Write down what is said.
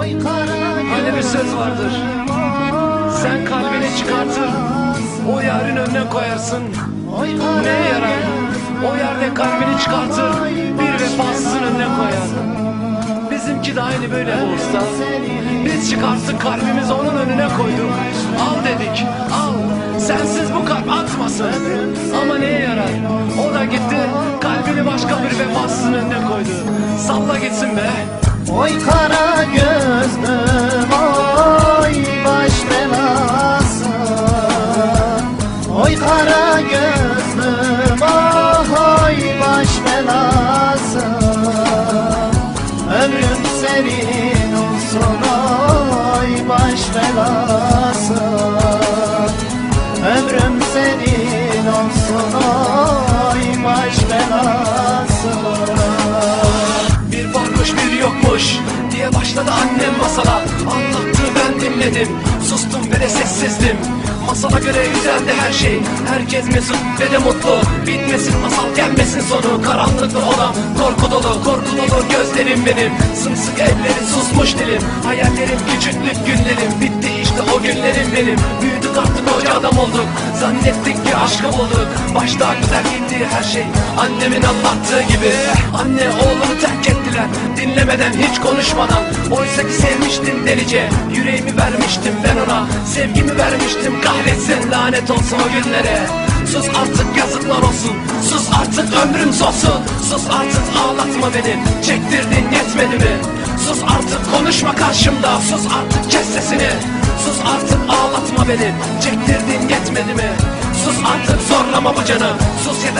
Hani bir söz vardır. Sen kalbini çıkartır, o yarın önüne koyarsın. Neye yarar? O yerde kalbini çıkartır, bir vefasızın önüne koyar. Bizimki de aynı böyle bu usta. Biz çıkarttık kalbimizi onun önüne koyduk. Al dedik, al. Sensiz bu kalp atmasın. Ama neye yarar? O da gitti, kalbini başka bir vefasızın önüne koydu. Salla gitsin be. Oy kara gözlüm oy baş belası. Oy kara gözlüm oy baş belası. Ömrüm senin olsun oy baş belası. Ömrüm senin olsun oy başladı annem masala. Anlattı ben dinledim sustum ve de sessizdim. Masala göre güzeldi her şey. Herkes mesut ve de mutlu. Bitmesin masal gelmesin sonu. Karanlıklı olan korku dolu Korku dolu gözlerim benim. Sımsık ellerim susmuş dilim. Hayallerim küçüklük günlerim. Bitti işte o günlerim benim. Büyüdük artık koca adam olduk. Zannettik ki aşkı bulduk Başta güzel gitti her şey. Annemin anlattığı gibi. Anne oğlunu terk Dinlemeden hiç konuşmadan. Oysa ki sevmiştim delice. Yüreğimi vermiştim ben ona. Sevgimi vermiştim kahretsin Lanet olsun o günlere. Sus artık yazıklar olsun. Sus artık ömrüm solsun Sus artık ağlatma beni. Çektirdin yetmedi mi? Sus artık konuşma karşımda. Sus artık kes sesini. Sus artık ağlatma beni. Çektirdin yetmedi mi? Sus artık zorlama bu canı. Sus yeter